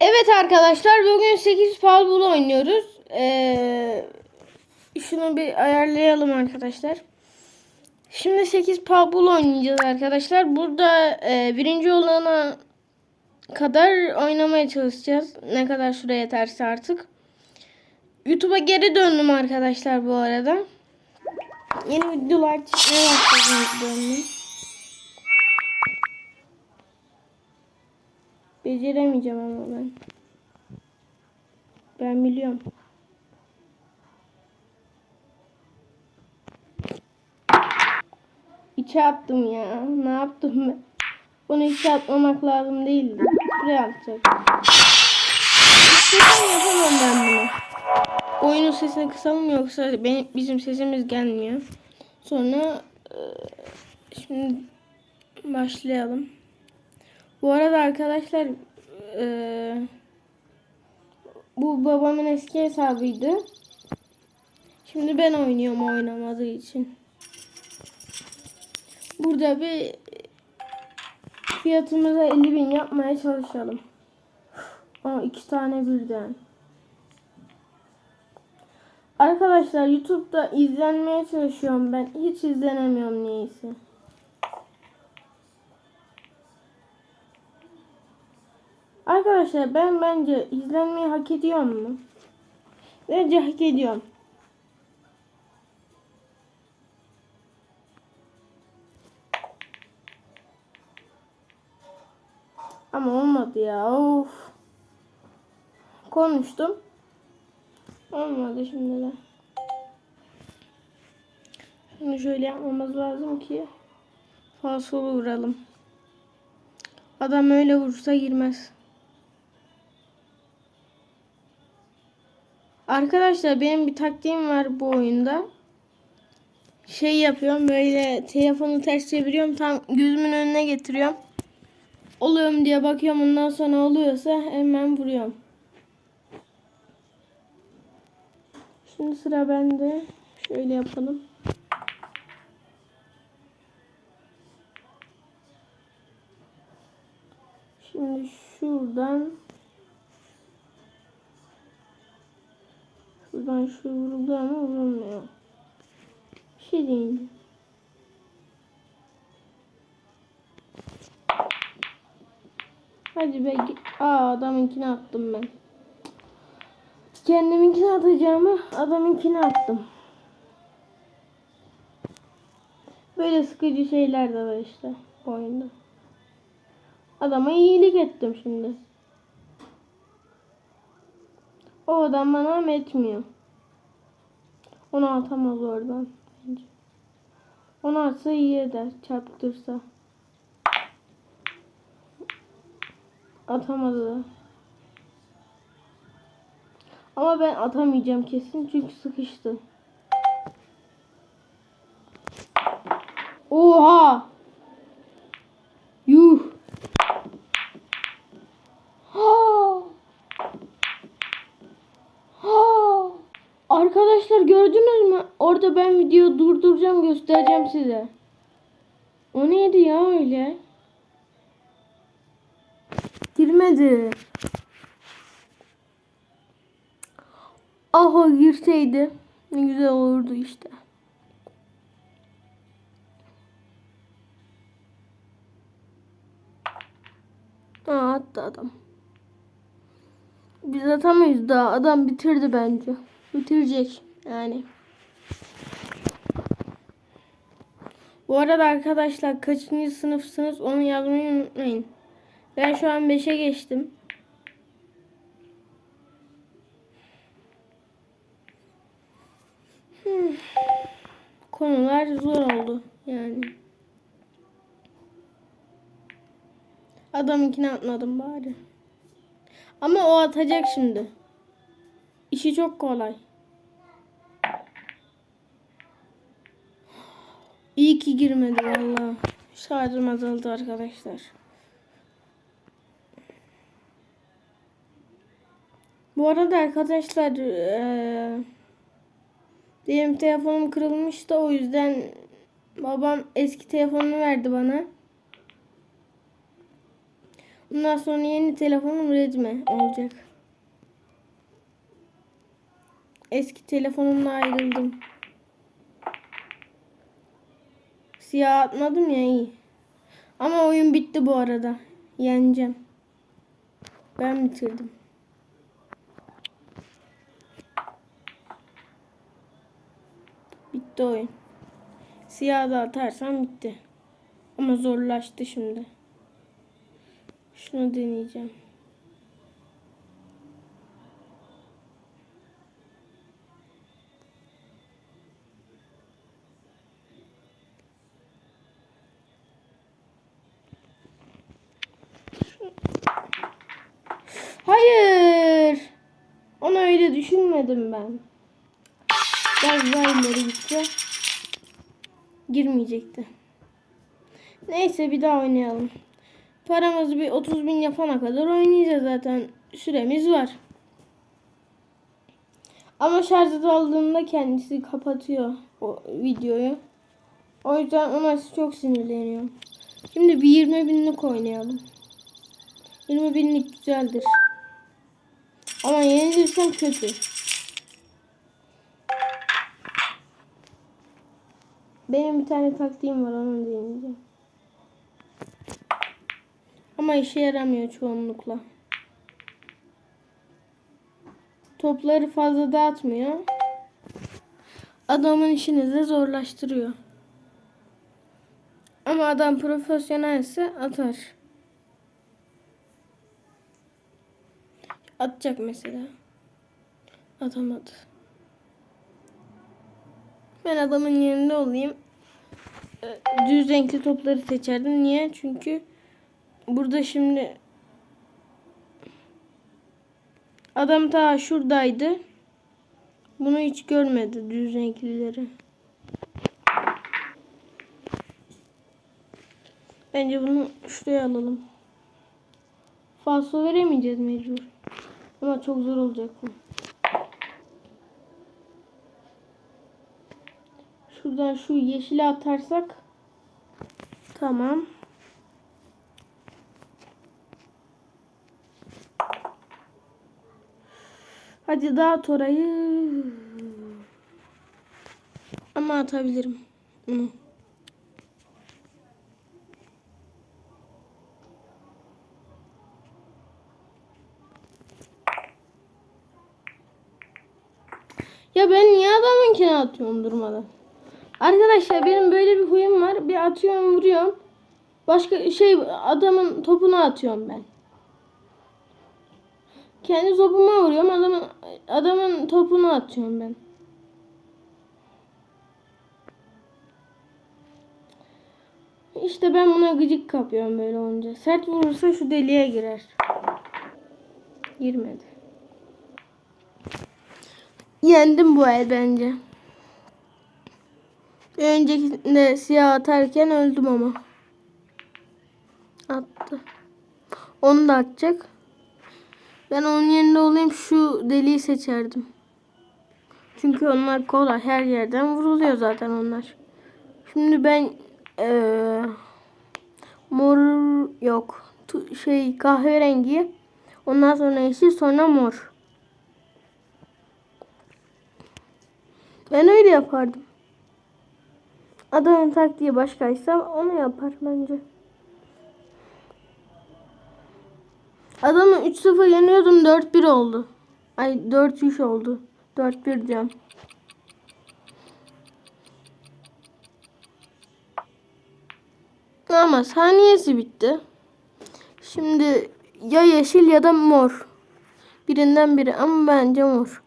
Evet arkadaşlar bugün 8 Palbul oynuyoruz. Ee, şunu bir ayarlayalım arkadaşlar. Şimdi 8 Palbul oynayacağız arkadaşlar. Burada e, birinci olana kadar oynamaya çalışacağız. Ne kadar süre yeterse artık. YouTube'a geri döndüm arkadaşlar bu arada. Yeni videolar çekmeye başladım. Beceremeyeceğim ama ben. Ben biliyorum. İçe attım ya. Ne yaptım ben? Bunu içe atmamak lazım değildi. Buraya atacak. Yapamam ben bunu. Oyunun sesini kısalım yoksa benim, bizim sesimiz gelmiyor. Sonra e, şimdi başlayalım. Bu arada arkadaşlar e, bu babamın eski hesabıydı. Şimdi ben oynuyorum oynamadığı için. Burada bir fiyatımıza 50 bin yapmaya çalışalım. Aa, iki tane birden. Arkadaşlar YouTube'da izlenmeye çalışıyorum ben. Hiç izlenemiyorum niyeyse. Arkadaşlar ben bence izlenmeyi hak ediyor mu? Bence hak ediyorum. Ama olmadı ya. Of. Konuştum. Olmadı şimdi de. Şunu şöyle yapmamız lazım ki falsolu vuralım. Adam öyle vursa girmez. Arkadaşlar benim bir taktiğim var bu oyunda. Şey yapıyorum böyle telefonu ters çeviriyorum tam gözümün önüne getiriyorum. Oluyorum diye bakıyorum ondan sonra oluyorsa hemen vuruyorum. Şimdi sıra bende. Şöyle yapalım. Şimdi şuradan Şuradan şu vuruldu ama vurulmuyor. Bir şey değil. Hadi be. Aa adamınkini attım ben. Kendiminkini atacağımı adamınkini attım. Böyle sıkıcı şeyler de var işte oyunda. Adama iyilik ettim şimdi. O adam bana etmiyor. Onu atamaz oradan bence. Onu atsa iyi eder çarptırsa. Atamadı. Ama ben atamayacağım kesin çünkü sıkıştı. Oha! Yuh! Ha! Ha! Arkadaşlar gördünüz mü? Orada ben videoyu durduracağım göstereceğim size. O neydi ya öyle? Girmedi. Aha girseydi ne güzel olurdu işte. Aa attı adam. Biz atamayız daha. Adam bitirdi bence. Bitirecek yani. Bu arada arkadaşlar kaçıncı sınıfsınız onu yazmayı unutmayın. Ben şu an 5'e geçtim. Hmm. Konular zor oldu yani. Adamınkini atmadım bari. Ama o atacak şimdi. İşi çok kolay. İyi ki girmedi valla. Şarjım azaldı arkadaşlar. Bu arada arkadaşlar eee benim telefonum kırılmıştı o yüzden babam eski telefonunu verdi bana. Bundan sonra yeni telefonum Redmi olacak. Eski telefonumla ayrıldım. Siyah atmadım ya iyi. Ama oyun bitti bu arada. Yeneceğim. Ben bitirdim. Bitti oyun. Siyah da atarsam bitti. Ama zorlaştı şimdi. Şunu deneyeceğim. Hayır. Onu öyle düşünmedim ben. Biraz daha gitti. Girmeyecekti. Neyse bir daha oynayalım. Paramızı bir 30 bin yapana kadar oynayacağız zaten. Süremiz var. Ama şarj aldığında kendisi kapatıyor o videoyu. O yüzden ona çok sinirleniyorum. Şimdi bir 20 binlik oynayalım. 20 binlik güzeldir. Ama yenilirsem kötü. Benim bir tane taktiğim var onu deneyeceğim. Ama işe yaramıyor çoğunlukla. Topları fazla dağıtmıyor. Adamın işini de zorlaştırıyor. Ama adam profesyonelse atar. Atacak mesela. Atamadı. Ben adamın yerinde olayım. Ee, Düz renkli topları seçerdim. Niye? Çünkü burada şimdi adam ta şuradaydı. Bunu hiç görmedi düz renklileri. Bence bunu şuraya alalım. Falso veremeyeceğiz mecbur. Ama çok zor olacak bu. Şuradan şu yeşili atarsak tamam. Hadi dağıt orayı. Ama atabilirim bunu. Ya ben niye adamınkine atıyorum durmadan? Arkadaşlar benim böyle bir huyum var. Bir atıyorum vuruyorum. Başka şey adamın topunu atıyorum ben. Kendi topuma vuruyorum. Adamın adamın topunu atıyorum ben. İşte ben buna gıcık kapıyorum böyle olunca. Sert vurursa şu deliğe girer. Girmedi. Yendim bu el bence. Öncekinde siyah atarken öldüm ama. Attı. Onu da atacak. Ben onun yerinde olayım şu deliği seçerdim. Çünkü onlar kolay. Her yerden vuruluyor zaten onlar. Şimdi ben ee, mor yok. Şey kahverengi. Ondan sonra yeşil sonra mor. Ben öyle yapardım. Adamın taktiği başkaysa onu yapar bence. Adamı 3-0 yeniyordum 4-1 oldu. Ay 4-3 oldu. 4-1 diyorum. Ama saniyesi bitti. Şimdi ya yeşil ya da mor. Birinden biri ama bence mor.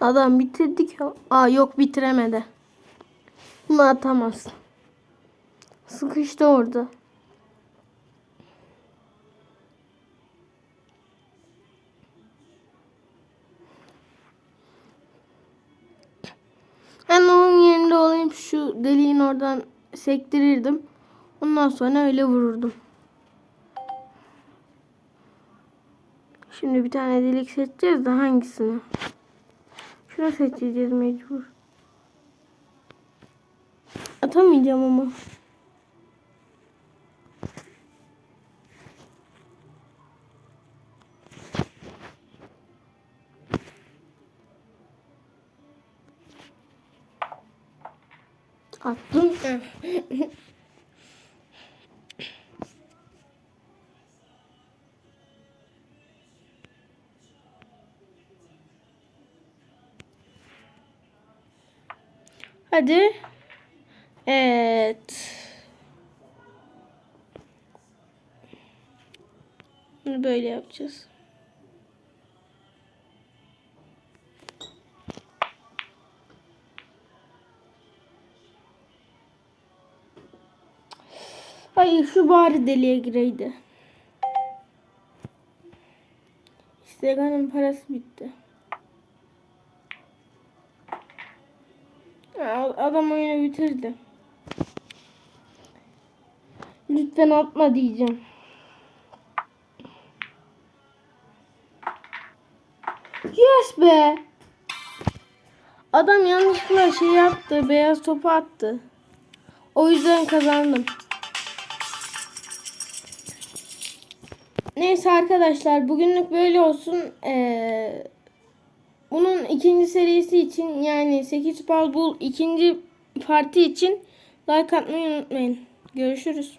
Adam bitirdik. Aa yok bitiremedi. Bunu atamaz. Sıkıştı orada. Ben onun yerinde olayım şu deliğin oradan sektirirdim. Ondan sonra öyle vururdum. Şimdi bir tane delik seçeceğiz de hangisini? Şunu seçeceğiz mecbur. Atamayacağım ama. Attım. Hadi. Evet. Böyle yapacağız. Hayır şu bari deliğe gireydi. Instagram'ın parası bitti. Ya, Adam oyunu bitirdi. Lütfen atma diyeceğim. Yes be. Adam yanlışlıkla şey yaptı. Beyaz topu attı. O yüzden kazandım. Neyse arkadaşlar bugünlük böyle olsun. Ee, bunun ikinci serisi için yani 8 bal bul ikinci parti için like atmayı unutmayın. Görüşürüz.